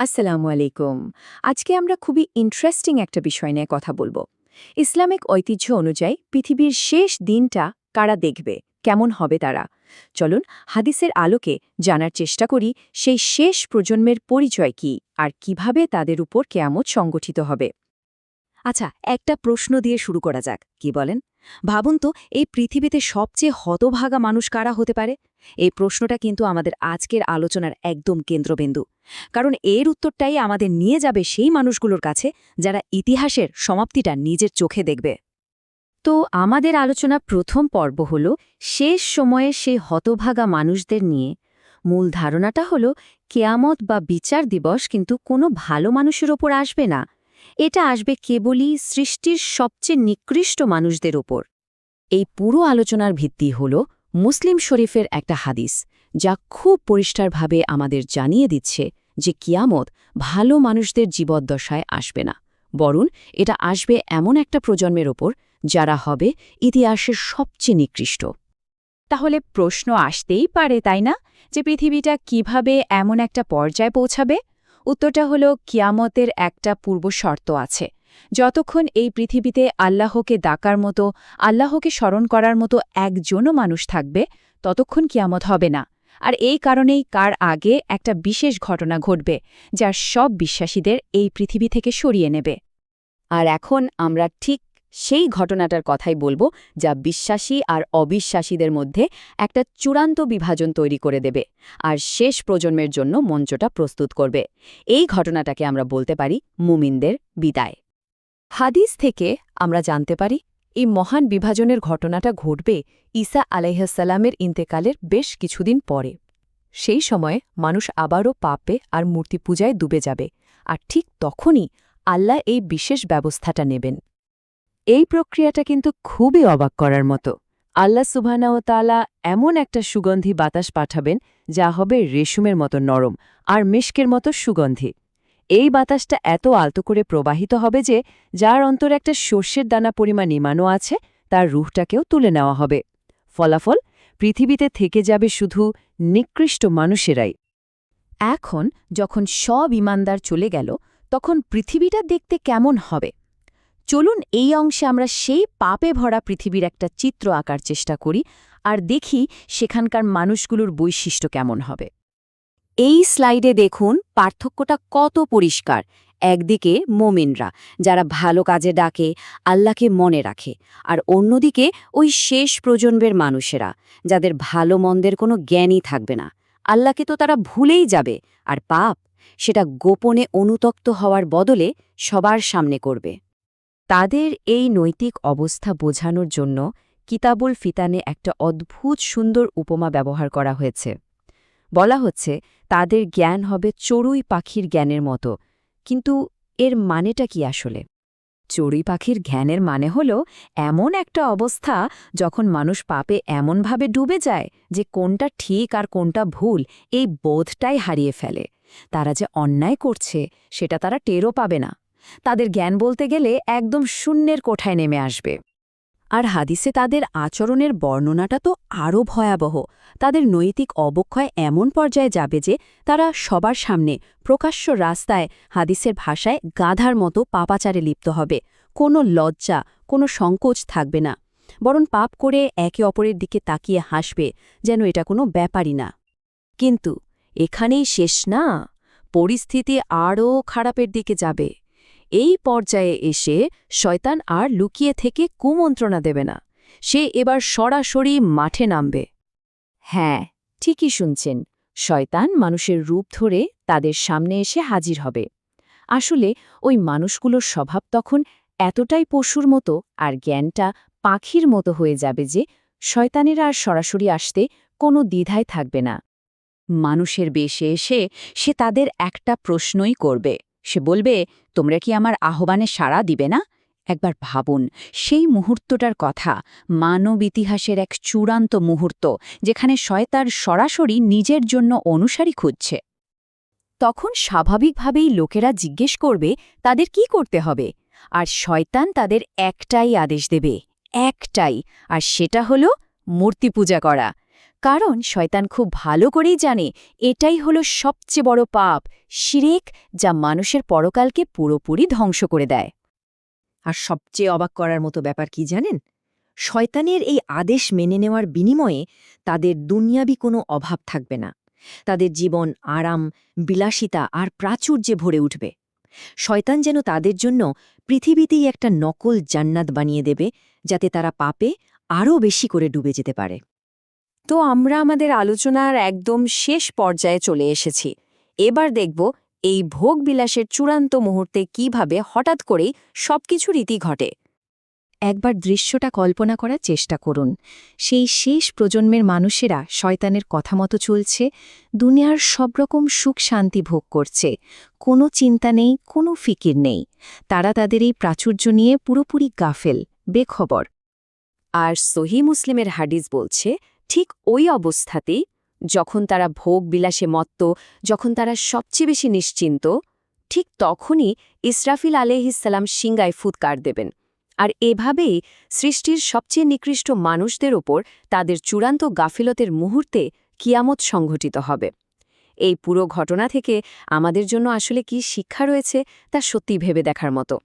আসসালামু আলাইকুম। আজকে আমরা খুবই ইন্টারেস্টিং একটা বিষয় নিয়ে কথা বলব। ইসলামিক ঐতিহ্য অনুযায়ী পৃথিবীর শেষ দিনটা কারা দেখবে? কেমন হবে তারা? চলুন হাদিসের আলোকে জানার চেষ্টা করি সেই শেষ প্রজন্মের পরিচয় কি আর কীভাবে তাদের উপর কেয়ামত সংগঠিত হবে। আচ্ছা একটা প্রশ্ন দিয়ে শুরু করা যাক, কি বলেন? ভাবুন তো, এই পৃথিবীতে সবচেয়ে হতভাগা মানুষ কারা হতে পারে? এই প্রশ্নটা কিন্তু আমাদের আজকের আলোচনার একদম কেন্দ্রবিন্দু। কারণ এর উত্তরটাই আমাদের নিয়ে যাবে সেই মানুষগুলোর কাছে যারা ইতিহাসের সমাপ্তিটা নিজের চোখে দেখবে। তো আমাদের আলোচনা প্রথম পর্ব হল, শেষ সময়ে সেই হতভাগা মানুষদের নিয়ে। মূল ধারণাটা হল, কেয়ামত বা বিচার দিবস কিন্তু কোনো ভালো মানুষের ওপর আসবে না। এটা আসবে কেবলই সৃষ্টির সবচেয়ে নিকৃষ্ট মানুষদের ওপর। এই পুরো আলোচনার ভিত্তি হল মুসলিম শরীফের একটা হাদিস, যা খুব পরিষ্কারভাবে আমাদের জানিয়ে দিচ্ছে যে কিয়ামত ভালো মানুষদের জীবদ্দশায় আসবে না, বরং এটা আসবে এমন একটা প্রজন্মের ওপর যারা হবে ইতিহাসের সবচেয়ে নিকৃষ্ট। তাহলে প্রশ্ন আসতেই পারে, তাই না? যে পৃথিবীটা কীভাবে এমন একটা পর্যায়ে পৌঁছাবে? উত্তরটা হলো, কিয়ামতের একটা পূর্ব শর্ত আছে। যতক্ষণ এই পৃথিবীতে আল্লাহকে ডাকার মতো, আল্লাহকে স্মরণ করার মতো একজনও মানুষ থাকবে, ততক্ষণ কিয়ামত হবে না। আর এই কারণেই কার আগে একটা বিশেষ ঘটনা ঘটবে, যা সব বিশ্বাসীদের এই পৃথিবী থেকে সরিয়ে নেবে। আর এখন আমরা ঠিক সেই ঘটনাটার কথাই বলব যা বিশ্বাসী আর অবিশ্বাসীদের মধ্যে একটা চূড়ান্ত বিভাজন তৈরি করে দেবে আর শেষ প্রজন্মের জন্য মঞ্চটা প্রস্তুত করবে। এই ঘটনাটাকে আমরা বলতে পারি মুমিনদের বিদায়। হাদিস থেকে আমরা জানতে পারি এই মহান বিভাজনের ঘটনাটা ঘটবে ঈসা আলাইহাসাল্লামের ইন্তেকালের বেশ কিছুদিন পরে। সেই সময়ে মানুষ আবারও পাপে আর মূর্তি পূজায় ডুবে যাবে আর ঠিক তখনই আল্লাহ এই বিশেষ ব্যবস্থাটা নেবেন। এই প্রক্রিয়াটা কিন্তু খুবই অবাক করার মতো। আল্লাহ সুবহানাওতালা এমন একটা সুগন্ধি বাতাস পাঠাবেন যা হবে রেশুমের মতো নরম আর মিষ্কের মতো সুগন্ধি। এই বাতাসটা এত আলতো করে প্রবাহিত হবে যে যার অন্তর একটা সর্ষের দানা পরিমাণ ইমানও আছে, তার রুহটাকেও তুলে নেওয়া হবে। ফলাফল, পৃথিবীতে থেকে যাবে শুধু নিকৃষ্ট মানুষেরাই। এখন যখন সব ইমানদার চলে গেল, তখন পৃথিবীটা দেখতে কেমন হবে? চলুন এই অংশে আমরা সেই পাপে ভরা পৃথিবীর একটা চিত্র আঁকার চেষ্টা করি আর দেখি সেখানকার মানুষগুলোর বৈশিষ্ট্য কেমন হবে। এই স্লাইডে দেখুন পার্থক্যটা কত পরিষ্কার। একদিকে মোমিনরা, যারা ভালো কাজে ডাকে, আল্লাহকে মনে রাখে, আর অন্যদিকে ওই শেষ প্রজন্মের মানুষেরা, যাদের ভালো মন্দের কোনো জ্ঞানই থাকবে না। আল্লাহকে তো তারা ভুলেই যাবে, আর পাপ, সেটা গোপনে অনুতপ্ত হওয়ার বদলে সবার সামনে করবে। তাদের এই নৈতিক অবস্থা বোঝানোর জন্য কিতাবুল ফিতানে একটা অদ্ভুত সুন্দর উপমা ব্যবহার করা হয়েছে। বলা হচ্ছে, তাদের জ্ঞান হবে চড়ুই পাখির জ্ঞানের মতো, কিন্তু এর মানেটা কি আসলে? চড়ুই পাখির জ্ঞানের মানে হল এমন একটা অবস্থা যখন মানুষ পাপে এমনভাবে ডুবে যায় যে কোনটা ঠিক আর কোনটা ভুল এই বোধটাই হারিয়ে ফেলে। তারা যে অন্যায় করছে, সেটা তারা টেরও পাবে না। তাদের জ্ঞান বলতে গেলে একদম শূন্যের কোঠায় নেমে আসবে। আর হাদিসে তাদের আচরণের বর্ণনাটা তো আরও ভয়াবহ। তাদের নৈতিক অবক্ষয় এমন পর্যায়ে যাবে যে তারা সবার সামনে প্রকাশ্য রাস্তায় হাদিসের ভাষায় গাধার মতো পাপাচারে লিপ্ত হবে। কোনো লজ্জা, কোনো সংকোচ থাকবে না। বরং পাপ করে একে অপরের দিকে তাকিয়ে হাসবে যেন এটা কোনো ব্যাপারই না। কিন্তু এখানেই শেষ না? পরিস্থিতি আরও খারাপের দিকে যাবে। এই পর্যায়ে এসে শয়তান আর লুকিয়ে থেকে কুমন্ত্রণা দেবে না। সে এবার সরাসরি মাঠে নামবে। হ্যাঁ ঠিকই শুনছেন। শয়তান মানুষের রূপ ধরে তাদের সামনে এসে হাজির হবে। আসলে ওই মানুষগুলোর স্বভাব তখন এতটাই পশুর মতো আর জ্ঞানটা পাখির মতো হয়ে যাবে যে শয়তানের আর সরাসরি আসতে কোনো দ্বিধায় থাকবে না। মানুষের বেশে এসে সে তাদের একটা প্রশ্নই করবে। সে বলবে, তোমরা কি আমার আহ্বানে সাড়া দিবে না? একবার ভাবুন, সেই মুহূর্তটার কথা মানব ইতিহাসের এক চূড়ান্ত মুহূর্ত যেখানে শয়তার সরাসরি নিজের জন্য অনুসারী খুঁজছে। তখন স্বাভাবিকভাবেই লোকেরা জিজ্ঞেস করবে, তাদের কি করতে হবে? আর শয়তান তাদের একটাই আদেশ দেবে, একটাই, আর সেটা হল মূর্তি পূজা করা। কারণ শয়তান খুব ভালো করেই জানে, এটাই হলো সবচেয়ে বড় পাপ, শিরেক, যা মানুষের পরকালকে পুরোপুরি ধ্বংস করে দেয়। আর সবচেয়ে অবাক করার মতো ব্যাপার কি জানেন? শয়তানের এই আদেশ মেনে নেওয়ার বিনিময়ে তাদের দুনিয়াবি কোনো অভাব থাকবে না। তাদের জীবন আরাম, বিলাসিতা আর প্রাচুর্যে ভরে উঠবে। শয়তান যেন তাদের জন্য পৃথিবীতেই একটা নকল জান্নাত বানিয়ে দেবে, যাতে তারা পাপে আরও বেশি করে ডুবে যেতে পারে। তো আমরা আমাদের আলোচনার একদম শেষ পর্যায়ে চলে এসেছি। এবার দেখব এই ভোগ বিলাসের চূড়ান্ত মুহূর্তে কীভাবে হঠাৎ করেই সবকিছু রীতি ঘটে। একবার দৃশ্যটা কল্পনা করার চেষ্টা করুন। সেই শেষ প্রজন্মের মানুষেরা শয়তানের কথা মতো চলছে, দুনিয়ার সব রকম সুখ শান্তি ভোগ করছে। কোনো চিন্তা নেই, কোনো ফিকির নেই। তারা তাদের এই প্রাচুর্য নিয়ে পুরোপুরি গাফেল, বেখবর। আর সহি মুসলিমের হাডিস বলছে ঠিক ওই অবস্থাতেই যখন তারা ভোগ বিলাসে মত্ত, যখন তারা সবচেয়ে বেশি নিশ্চিন্ত, ঠিক তখনই ইসরাফিল আলহিসাল্লাম সিঙ্গায় ফুৎকার দেবেন। আর এভাবেই সৃষ্টির সবচেয়ে নিকৃষ্ট মানুষদের ওপর তাদের চূড়ান্ত গাফিলতের মুহূর্তে কিয়ামত সংঘটিত হবে। এই পুরো ঘটনা থেকে আমাদের জন্য আসলে কি শিক্ষা রয়েছে তা সত্যি ভেবে দেখার মতো।